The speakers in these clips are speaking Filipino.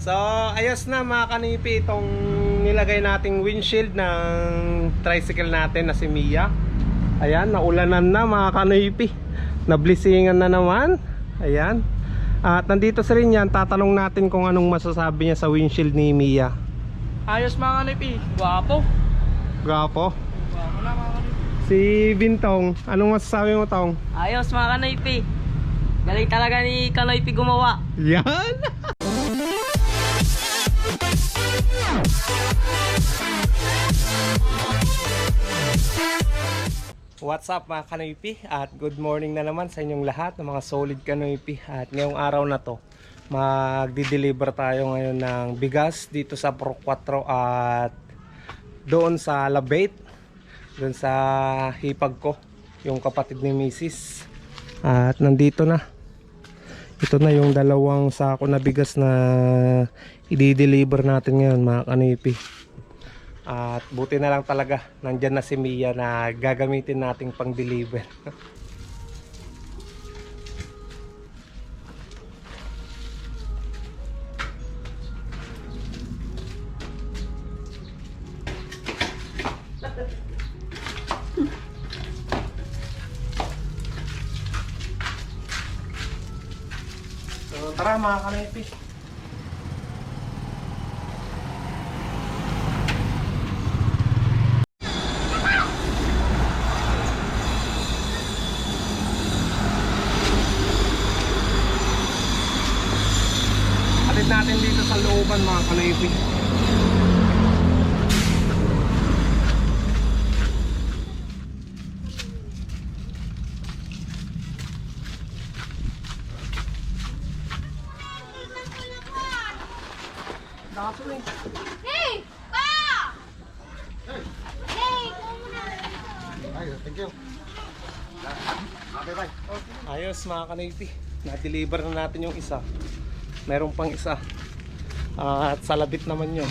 So, ayos na mga kanipi itong nilagay nating windshield ng tricycle natin na si Mia. Ayan, naulanan na mga kanipi. Nablisingan na naman. Ayan. At nandito sa rin yan, tatanong natin kung anong masasabi niya sa windshield ni Mia. Ayos mga kanipi. Gwapo. Gwapo. Gwapo na mga kanipi. Si Bintong, anong masasabi mo Tong? Ayos mga kanipi. Galing talaga ni Kanoypi gumawa. Yan! What's up mga kanoypi? At good morning na naman sa inyong lahat ng mga solid kanoypi. At ngayong araw na to magdi-deliver tayo ngayon ng bigas dito sa Pro 4 at doon sa Labate doon sa hipag ko yung kapatid ni Mrs. at nandito na. Ito na yung dalawang sako na bigas na i-deliver natin ngayon mga kanipi. At buti na lang talaga nandyan na si Mia na gagamitin nating pang-deliver. so tara mga kanipi. Eh. Hey! Pa! Hey! Ayos mga kanipi. Na-deliver na natin yung isa. Meron pang isa. Ah, at salabit naman yun.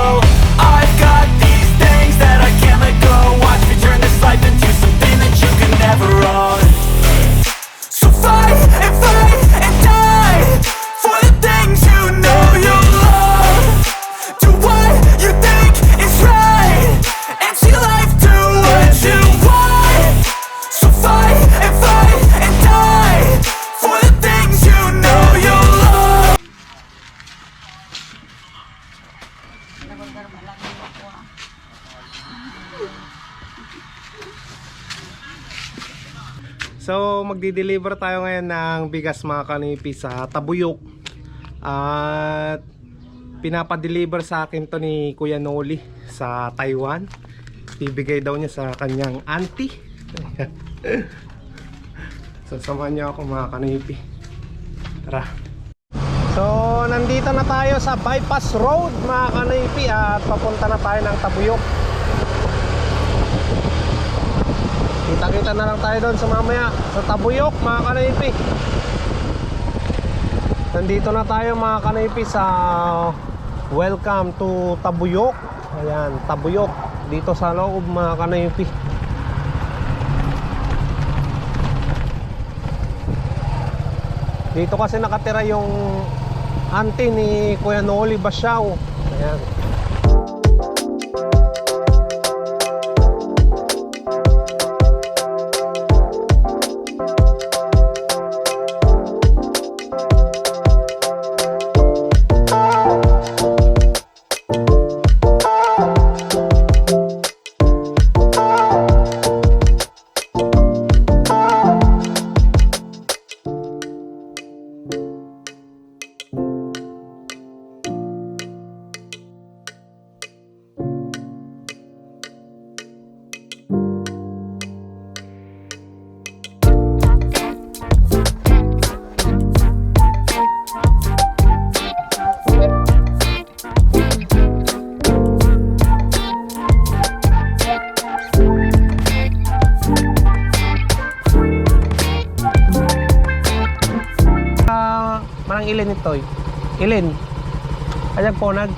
magdi-deliver tayo ngayon ng bigas mga kanipi sa Tabuyok. At pinapa-deliver sa akin to ni Kuya Noli sa Taiwan. Ibigay daw niya sa kanyang auntie. so samahan niyo ako mga kanipi. Tara. So nandito na tayo sa bypass road mga kanipi at papunta na tayo ng Tabuyok. Kita-kita na lang tayo doon sa mamaya sa Tabuyok mga kanaypi. Nandito na tayo mga kanaypi sa Welcome to Tabuyok. Ayan, Tabuyok. Dito sa loob mga kanaypi. Dito kasi nakatira yung auntie ni Kuya Noli Basyao. Ayan. Ilin ito eh. Ilin. Ayan po nag.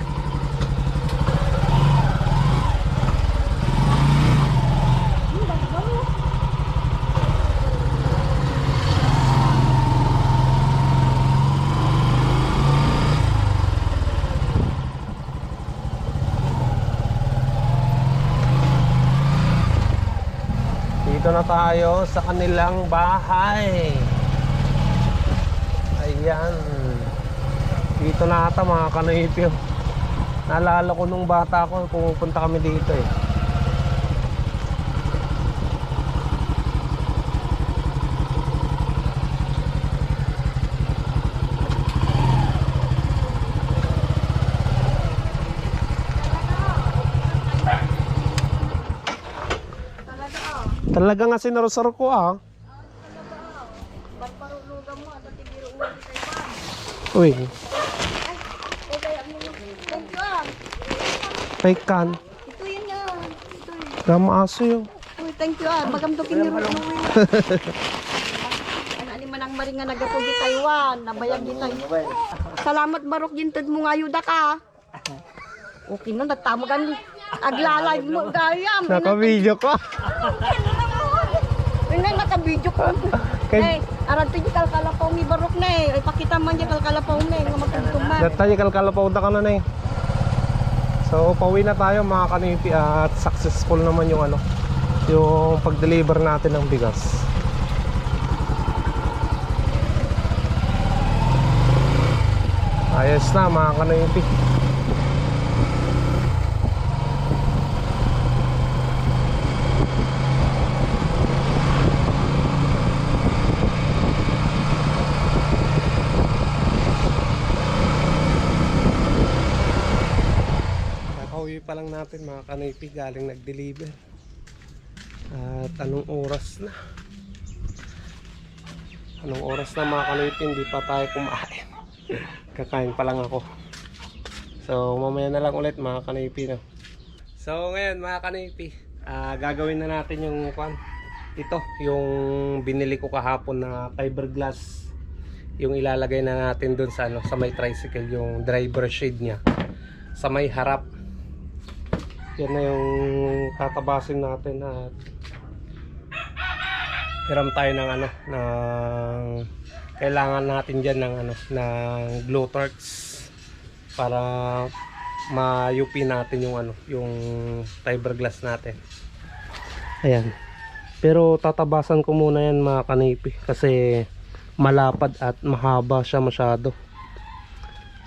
Dito na tayo sa kanilang bahay. Ayan. Dito na ata mga kanoipyo. Naalala ko nung bata ko, pumupunta kami dito eh. Talaga nga sinarosar ko ah. Uy, fake kan. Ito yun na. Ito yun. Gama aso yun. Uy, thank you ah. Magamdukin niyo rin. Ano ani man ang maring nga nagapo di Taiwan, nabayag di Taiwan. Salamat barok gintad mo nga ayuda ka. Okay na nagtamo gan aglalay mo gayam. Naka-video ko. Ina naka-video ko. Eh, aran to kal kalapaw barok na eh. Ay pakita man di kal kalapaw na eh, nga magtuntuman. Datay kalkalapaw da ka na na eh. So, pauwi na tayo mga kanipi at successful naman yung ano, yung pag-deliver natin ng bigas. Ayos na mga kanipi. Kakauwi pa lang natin mga kanipi galing nag-deliver. At anong oras na? Anong oras na mga kanipi hindi pa tayo kumain. Kakain pa lang ako. So mamaya na lang ulit mga kanipi no. So ngayon mga kanipi, ah, gagawin na natin yung kwan. Ito, yung binili ko kahapon na fiberglass yung ilalagay na natin dun sa ano sa may tricycle yung driver shade niya sa may harap yan na yung tatabasin natin at hiram tayo ng ano ng kailangan natin dyan ng ano ng glow torch para ma-UP natin yung ano yung fiberglass natin. Ayan. Pero tatabasan ko muna yan mga kanipi kasi malapad at mahaba siya masyado.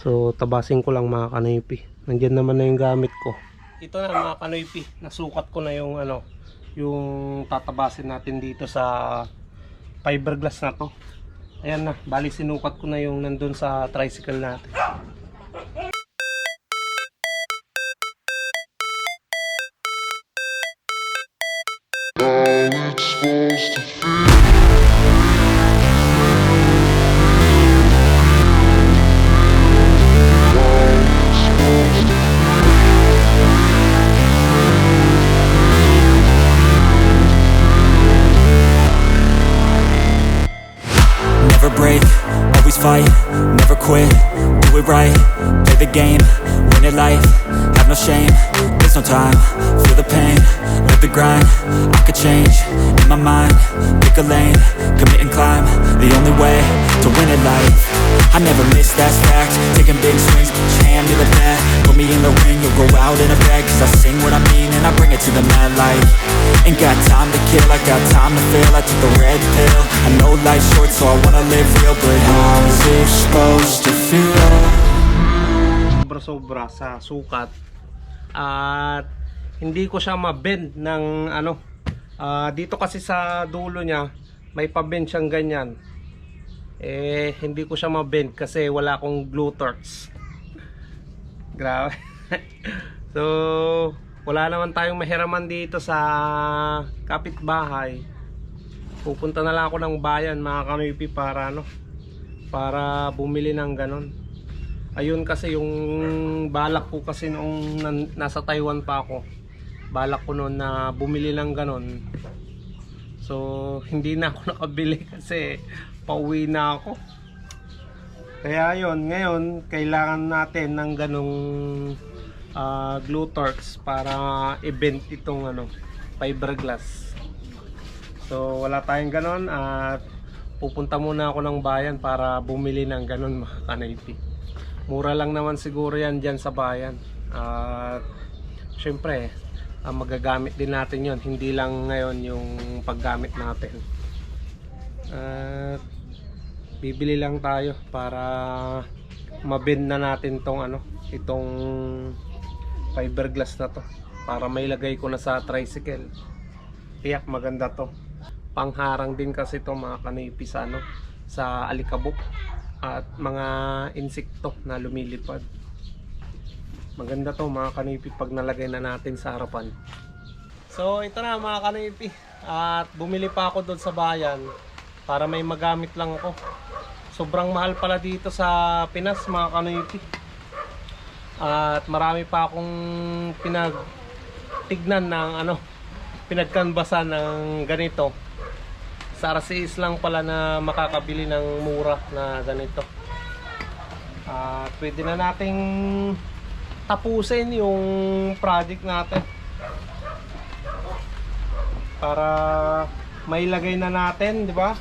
So tabasin ko lang mga kanipi. Nandyan naman na yung gamit ko ito na mga kanoypi nasukat ko na yung ano yung tatabasin natin dito sa fiberglass na to. Ayan na bali sinukat ko na yung nandun sa tricycle natin. Never bag, cause I sing what I mean and I bring it to the mad light, ain't got time to kill, I got time to feel, I took the red pill, I know life's short so I wanna live real, but how's it supposed to feel? sobra sobra sa sukat. At hindi ko siya ma-bend ng ano. Ah, dito kasi sa dulo niya may pa-bend siyang ganyan. Eh hindi ko siya ma-bend kasi wala akong glue torch grabe so wala naman tayong mahiraman dito sa kapitbahay. Pupunta na lang ako ng bayan mga kamipi para ano para bumili ng ganon. Ayun kasi yung balak ko kasi noong nasa Taiwan pa ako. Balak ko noon na bumili ng ganon. So hindi na ako nakabili kasi pauwi na ako. Kaya yon ngayon kailangan natin ng ganong ah, glue torx para i-bend itong ano, fiberglass. So wala tayong ganon at pupunta muna ako ng bayan para bumili ng ganon mga kanaypi. Mura lang naman siguro yan dyan sa bayan. At syempre ah, magagamit din natin yon hindi lang ngayon yung paggamit natin. At bibili lang tayo para mabend na natin tong ano itong fiberglass na to para may lagay ko na sa tricycle. Tiyak maganda to. Pangharang din kasi to mga kanipi sa ano sa alikabok at mga insekto na lumilipad. Maganda to mga kanipi pag nalagay na natin sa harapan. So ito na mga kanipi. At bumili pa ako doon sa bayan para may magamit lang ako. Sobrang mahal pala dito sa Pinas mga kanipi at marami pa akong pinag tignan ng ano pinagkanbasan ng ganito. Sa RCS lang pala na makakabili ng mura na ganito. At pwede na nating tapusin yung project natin. Para mailagay na natin di ba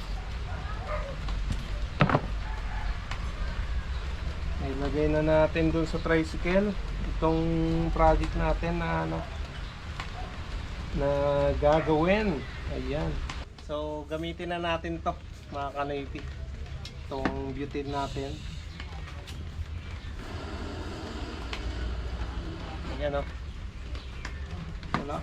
Ilagay na natin dun sa tricycle itong project natin na ano na gagawin. Ayan. So gamitin na natin 'to, mga kanipi. Itong butane natin. Ayan o. Wala.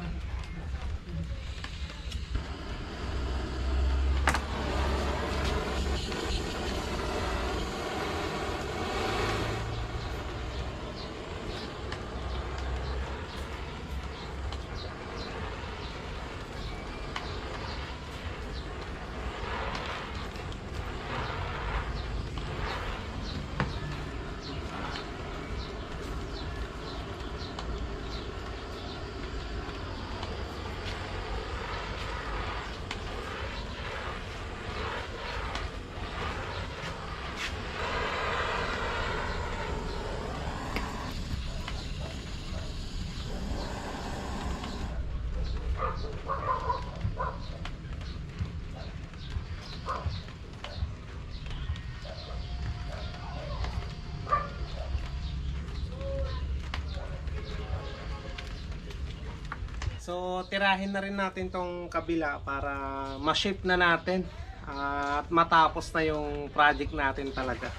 So, tirahin na rin natin tong kabila para ma-shape na natin at matapos na yung project natin talaga.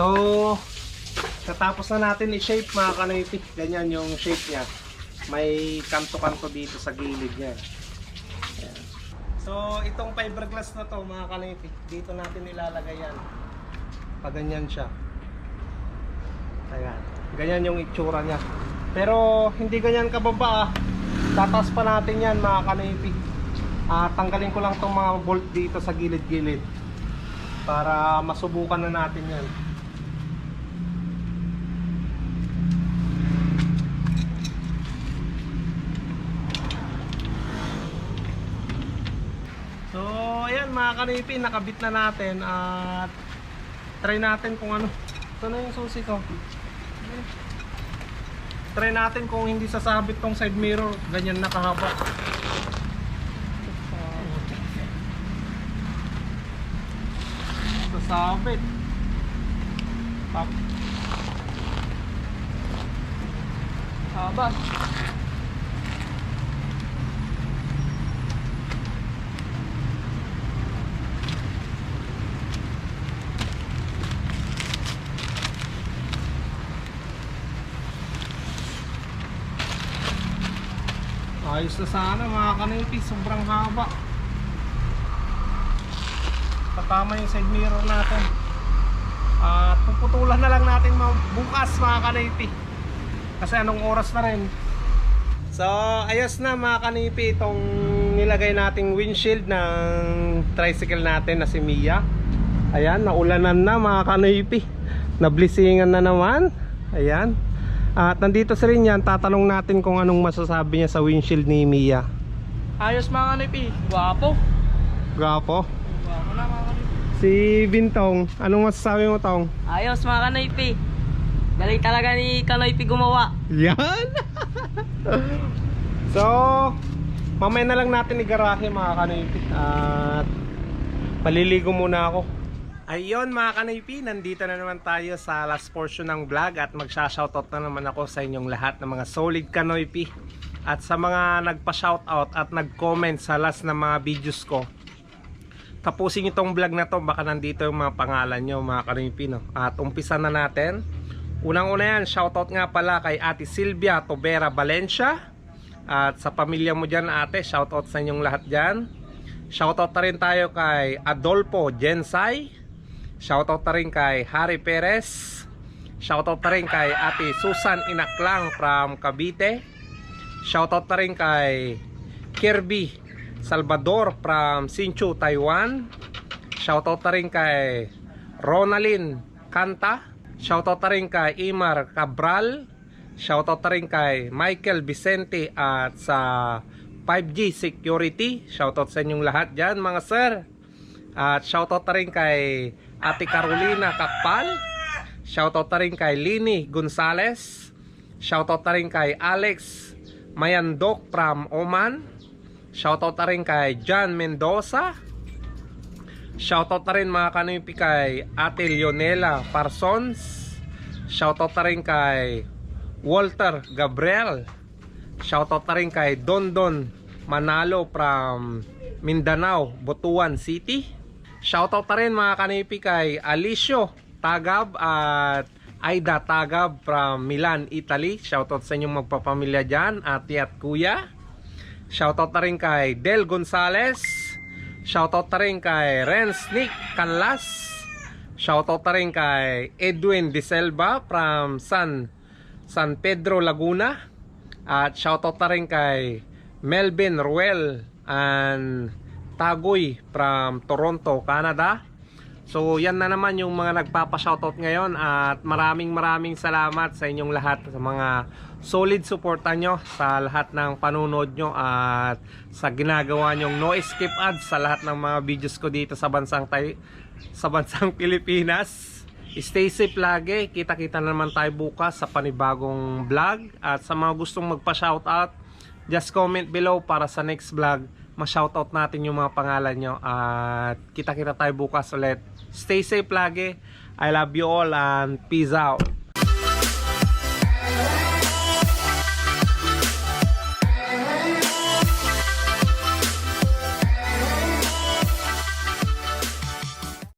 So, katapos na natin i-shape mga kanoytik, ganyan yung shape niya. May kanto-kanto dito sa gilid niya. So, itong fiberglass na to mga kanoytik, dito natin ilalagay yan. Pag ganyan siya. Ayan. Ganyan yung itsura niya. Pero hindi ganyan kababa ah. Tatas pa natin yan mga kanoytik. Ah, tanggalin ko lang tong mga bolt dito sa gilid-gilid para masubukan na natin yan. So, ayan mga kanipi, nakabit na natin at try natin kung ano. Ito na yung susi ko. Try natin kung hindi sasabit tong side mirror, ganyan nakahaba. Sasabit. Tap. Habas. Ayos na sana mga kanipi, sobrang haba. Tatama yung side mirror natin. At puputulan na lang natin bukas mga kanipi. Kasi anong oras na rin. So, ayos na mga kanipi itong nilagay nating windshield ng tricycle natin na si Mia. Ayan, naulanan na mga kanipi. Nablisingan na naman. Ayan. At nandito sa rin yan, tatanong natin kung anong masasabi niya sa windshield ni Mia. Ayos mga kanipi. Gwapo. Gwapo. Gwapo na mga kanipi. Si Bintong, anong masasabi mo Tong? Ayos mga kanipi. Galing talaga ni Kanoypi gumawa. Yan! so, mamaya na lang natin igarahe mga kanipi. At paliligo muna ako. Ayun mga kanipi, nandito na naman tayo sa last portion ng vlog at magsha-shoutout na naman ako sa inyong lahat ng mga solid kanoypi. At sa mga nagpa-shoutout at nag-comment sa last na mga videos ko. Tapusin itong vlog na to, baka nandito yung mga pangalan nyo mga kanipi. No? At umpisa na natin. Unang-una yan, shoutout nga pala kay Ate Silvia Tobera Valencia. At sa pamilya mo dyan ate, shoutout sa inyong lahat dyan. Shoutout na rin tayo kay Adolfo Jensay. Shoutout na rin kay Harry Perez. Shoutout na rin kay Ate Susan Inaklang from Cavite. Shoutout na rin kay Kirby Salvador from Sinchu, Taiwan. Shoutout na rin kay Ronalyn Kanta. Shoutout na rin kay Imar Cabral. Shoutout na rin kay Michael Vicente at sa 5G Security. Shoutout sa inyong lahat dyan mga sir. At shoutout na rin kay Ate Carolina Kakpal. Shoutout na rin kay Lini Gonzales. Shoutout na rin kay Alex Mayandok from Oman. Shoutout na rin kay John Mendoza. Shoutout na rin mga kanipi kay Ate Leonela Parsons. Shoutout na rin kay Walter Gabriel. Shoutout na rin kay Dondon Manalo from Mindanao, Butuan City. Shoutout na rin mga kanipi kay Alicio Tagab at Aida Tagab from Milan, Italy. Shoutout sa inyong magpapamilya dyan, ate at kuya. Shoutout na rin kay Del Gonzales. Shoutout na rin kay Renz Nick Canlas. Shoutout na rin kay Edwin De Selva from San San Pedro Laguna. At shoutout na rin kay Melvin Ruel and Tagoy from Toronto, Canada. So yan na naman yung mga nagpapa-shoutout ngayon at maraming maraming salamat sa inyong lahat sa mga solid suporta nyo sa lahat ng panunod nyo at sa ginagawa nyong no escape ads sa lahat ng mga videos ko dito sa bansang tay sa bansang Pilipinas. Stay safe lagi. Kita-kita na naman tayo bukas sa panibagong vlog at sa mga gustong magpa-shoutout just comment below para sa next vlog ma-shoutout natin yung mga pangalan nyo at kita-kita tayo bukas ulit. Stay safe lagi. I love you all and peace out.